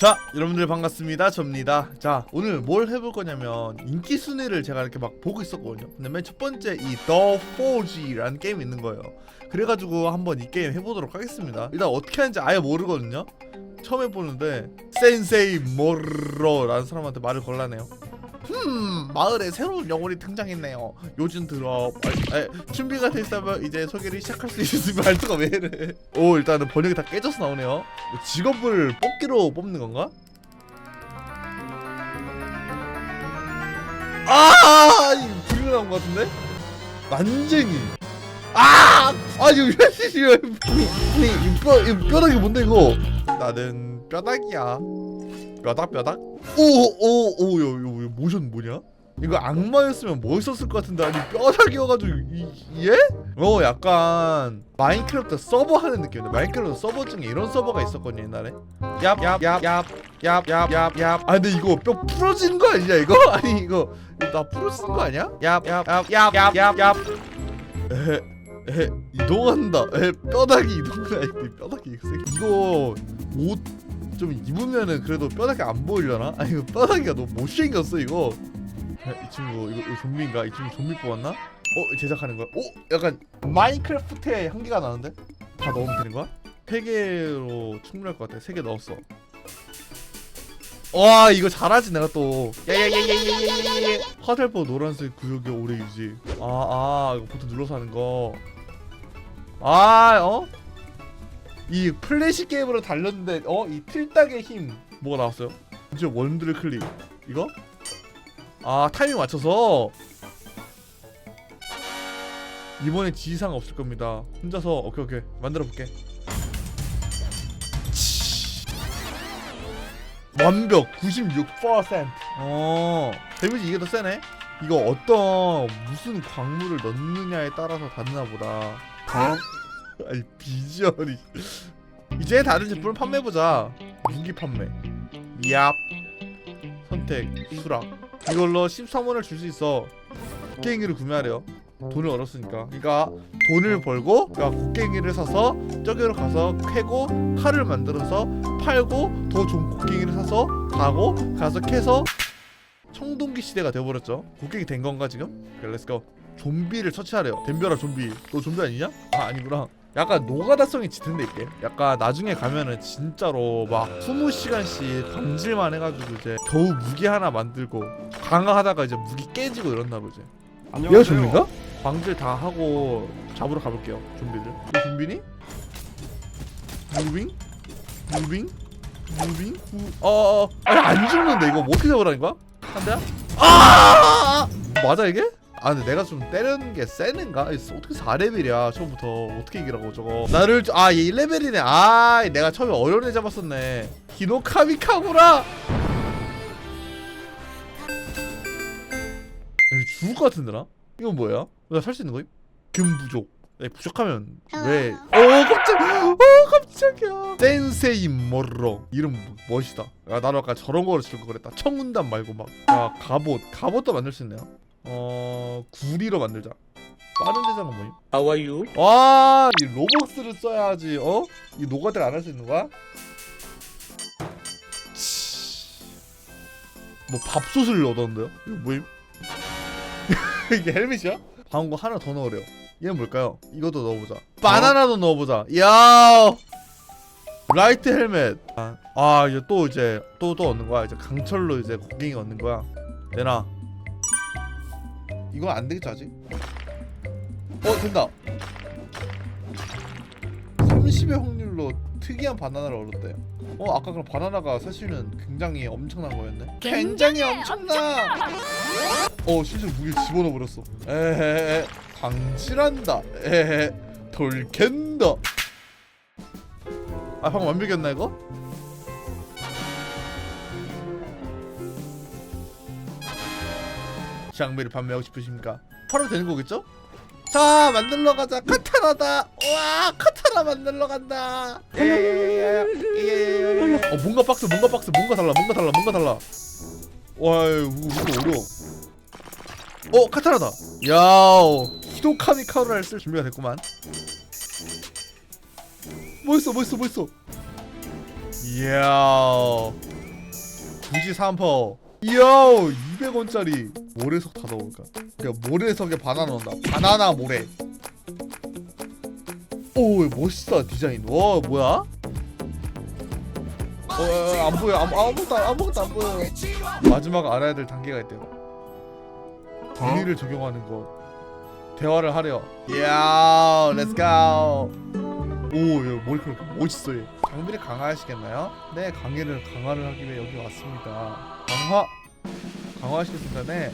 자 여러분들 반갑습니다. 접니다. 자 오늘 뭘 해볼 거냐면 인기 순위를 제가 이렇게 막 보고 있었거든요. 근데 맨 첫 번째 이 The Forge라는 게임이 있는 거예요. 그래가지고 한번 이 게임 해보도록 하겠습니다. 일단 어떻게 하는지 아예 모르거든요. 처음 해보는데 센세이 모로라는 사람한테 말을 걸라네요 음 마을에 새로운 영혼이 등장했네요. 요즘 들어 아, 아, 준비가 됐다면 이제 소개를 시작할 수 있으면 말투가 왜 이래. 오 일단은 번역이 다 깨져서 나오네요. 뭐 직업을 뽑기로 뽑는 건가? 아 불이 나온 것 같은데? 난쟁이. 아! 아 이거 이거 이 뼈, 이 뼈다귀 뭔데 이거? 나는 뼈다귀야. 뼈닥 뼈닥 오오오야 이거 모션 뭐냐? 이거 악마였으면 멋있었을 것 같은데 아니 뼈다귀여가지고 이, 예? 어 약간 마인크래프트 서버 하는 느낌인데 마인크래프트 서버 중에 이런 서버가 있었거든요 옛날에 얍얍얍얍얍얍얍얍 아 근데 이거 뼈 부러지는 거 아니냐 이거? 아니 이거 나 부러지는 거 아니야? 얍얍얍얍얍얍얍 에헤 에헤 이동한다 에헤 뼈다귀 이동한다 이 뼈다귀 이거 옷 좀 입으면은 그래도 뼈다귀 안 보이려나? 아니 이거 뼈다귀가 너무 못생겼어 이거 야, 이 친구 이거, 이거 좀비인가? 이 친구 좀비 뽑았나? 어 제작하는 거야? 오 약간 마인크래프트의 향기가 나는데? 다 넣으면 되는 거야? 세 개로 충분할 것 같아. 세개 넣었어. 와 이거 잘하지 내가 또. 야야야야야야야. 화살표 노란색 구역이 오래 유지. 아아 이거 버튼 눌러서 하는 거. 아 어? 이 플래시 게임으로 달렸는데 어 이 틀딱의 힘 뭐가 나왔어요? 이제 원드를 클릭 이거? 아 타이밍 맞춰서 이번에 지상 없을 겁니다. 혼자서 오케이 오케이 만들어 볼게. 완벽 96%. 어 데미지 이게 더 세네. 이거 어떤 무슨 광물을 넣느냐에 따라서 다르나 보다. 아니 비주얼이. 이제 다른 제품을 판매해 보자. 무기 판매. 얍. 선택 수락. 이걸로 13원을 줄 수 있어. 곡괭이를 구매하래요. 돈을 얻었으니까. 그러니까 돈을 벌고 그러니까 곡괭이를 사서 저기로 가서 캐고 칼을 만들어서 팔고 더 좋은 곡괭이를 사서 가고 가서 캐서 청동기 시대가 되어버렸죠. 곡괭이 된 건가 지금? 오케이, 렛츠고. 좀비를 처치하래요. 덤벼라 좀비. 너 좀비 아니냐? 아 아니구나. 약간 노가다성이 짙은데 이게. 약간 나중에 가면은 진짜로 막 20시간씩 광질만 해가지고 이제 겨우 무기 하나 만들고 강화하다가 이제 무기 깨지고 이런나 보지. 얘가 좀비인가? 광질 다 하고 잡으러 가볼게요. 좀비들. 이거 좀비니? 무빙? 무빙? 무빙? 무... 어, 어, 아니 안 죽는데 이거 뭐 어떻게 잡으라는 거야? 한 대야? 아! 맞아 이게? 아 근데 내가 좀 때리는 게 세는가? 어떻게 4레벨이야 처음부터. 어떻게 이기라고 저거. 나를 아얘 1레벨이네. 아 내가 처음에 어려운 애 잡았었네. 히노카미카구라! 여기 죽을 것 같은데 나? 이건 뭐야? 나 살 수 있는 거임? 금 부족. 네, 부족하면 왜? 어 깜짝 어 깜짝이야. 센세이 모로 이름 멋있다. 야 나도 아까 저런 거로 칠거 그랬다. 청운단 말고 막야 갑옷. 갑옷도 만들 수 있네요 어 구리로 만들자 빠른 대장은 뭐임? How are you? 와, 이 로벅스를 써야지. 어? 이 노가다를 안 할 수 있는 거야? 치. 뭐 밥솥을 얻었는데요? 이거 뭐임? 이게 헬멧이야? 방금 거 하나 더 넣으래요. 얘는 뭘까요? 이것도 넣어보자. 바나나도 넣어보자. 야, 라이트 헬멧. 아, 아 이제 또 이제 또 또 얻는 거야. 이제 강철로 이제 곡괭이 얻는 거야. 내놔. 이건 안 되겠지 아직? 어 된다. 30의 확률로 특이한 바나나를 얻었대요 어 아까 그럼 바나나가 사실은 굉장히 엄청난 거였네. 굉장히 엄청나 어 실제 무기 집어넣어 버렸어. 에헤 강칠한다. 에헤 돌캔다. 아 방금 완벽이었나 이거? 장비를 판매하고 싶으십니까? 팔아도 되는 거겠죠? 자 만들러 가자. 카타나다. 와 카타나 만들러 간다. 예예예예예예예 어 뭔가 박스 뭔가 박스 뭔가 달라 뭔가 달라 뭔가 달라. 와 이거 어려워. 어 카타나다. 야오 히도카미 카루라를 쓸 준비가 됐구만. 뭐 있어 뭐 있어 뭐 있어. 이야 굳이 3퍼. 이야 200원짜리 모래석 다 넣을까. 그러니까 모래석에 바나나 넣는다. 바나나 모래. 오 멋있다 디자인. 와 뭐야? 어, 어, 안 보여. 아무, 아무것도 아무것도 안 보여. 마지막 알아야 될 단계가 있대요. 분리를 적용하는 것. 대화를 하려 이야 렛츠 고 오 야, 머리카락 멋있어 얘 장비를 강화하시겠나요? 네 강의를 강화를 하기 위해 여기 왔습니다. 강화 강화하시겠습니다 네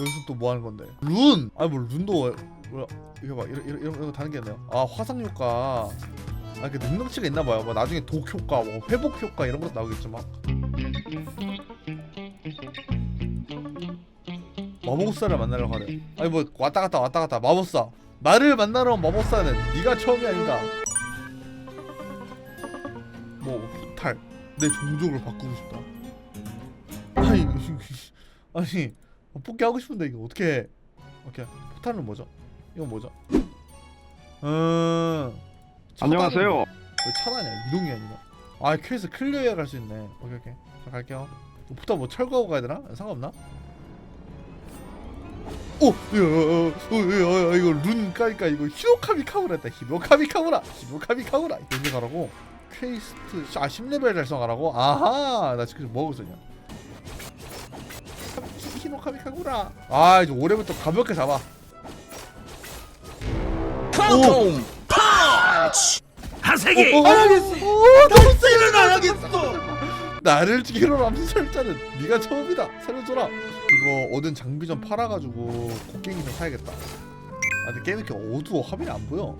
여기서 또 뭐 하는 건데? 룬! 아니 뭐 룬도 뭐야? 이거 봐. 이런 이런 이런 거 다른 게 있나요? 아 화상 효과. 아 이렇게 능력치가 있나 봐요. 뭐 나중에 독 효과 뭐 회복 효과 이런 것도 나오겠죠 막 마법사를 만나러 가래 아니 뭐 왔다 갔다 왔다 갔다. 마법사. 나를 만나러 온 마법사는 네가 처음이 아니다. 뭐 탈. 내 종족을 바꾸고 싶다 아니 아니 어, 뽑기 하고 싶은데 이거 어떻게 해 오케이 포탈은 뭐죠? 이건 뭐죠? 음 안녕하세요. 왜 차단이야 이동이 아니라 아 퀘스트 클리어해 갈 수 있네 오케이 오케이 자 갈게요 포탈 뭐 철거하고 가야 되나? 상관없나? 오! 야, 야, 야, 야, 이거 룬 까니까 이거 히노카미 카무라 했다 히노카미 카무라 히노카미 카무라 여기 가라고 퀘스트 아 10레벨 달성하라고? 아하 나 지금 뭐 하고 있었 히노카미 카무라 아 이제 올해부터 가볍게 잡아 콩콩 펀치 하세기 어, 안 하겠어 오 너무 세는 안 하겠어 나를 죽이러 암살자는 네가 처음이다 살려줘라 이거 얻은 장비 좀 팔아가지고 곡괭이 좀 사야겠다 아 근데 게임 이렇게 어두워 화면이 안 보여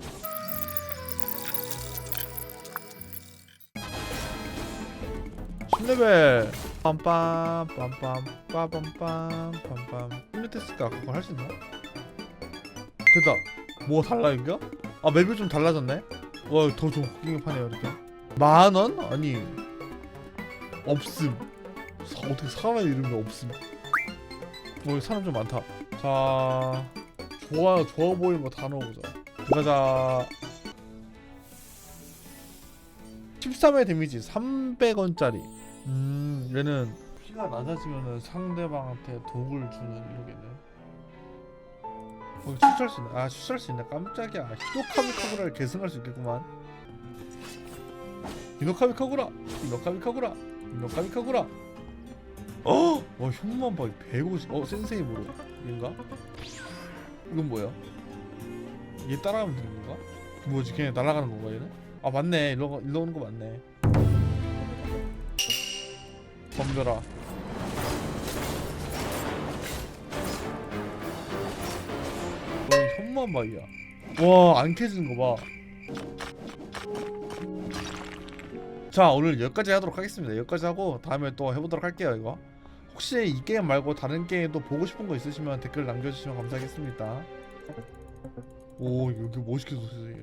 십레벨 빰빰 빰빰 빠밤빰 빰빰 심리테스트가 그거 할수 있나? 됐다. 뭐가 달라 인가? 아 맵이 좀 달라졌네? 와더 좋은 곡괭이 파네요 이렇게. 만원? 아니 없음. 사, 어떻게 사람의 이름이 없음? 뭐 사람 좀 많다. 자 좋아 좋아 보이는 거 다 넣어보자. 들어가자. 13회 데미지 300원짜리 음 얘는 피가 낮아지면은 상대방한테 독을 주는 이러겠네. 어 추출할 수 있네. 아 추출할 수 있네. 깜짝이야. 히노카미 카구라를 계승할 수 있겠구만. 히노카미 카구라! 히노카미 카구라! 히노카미 카구라! 어! 와 현무만 봐 150... 어 센세이 모로 얘인가? 이건 뭐야? 얘 따라가면 되는 건가? 뭐지? 그냥 날아가는 건가 얘는? 아 맞네. 일로, 가- 일로 오는 거 맞네 덤벼라. 와 현무한 바위야. 와안 캐지는 거봐. 자 오늘 여기까지 하도록 하겠습니다. 여기까지 하고 다음에 또 해보도록 할게요 이거. 혹시 이 게임 말고 다른 게임도 보고 싶은 거 있으시면 댓글 남겨주시면 감사하겠습니다. 오 여기 멋있게 썼어요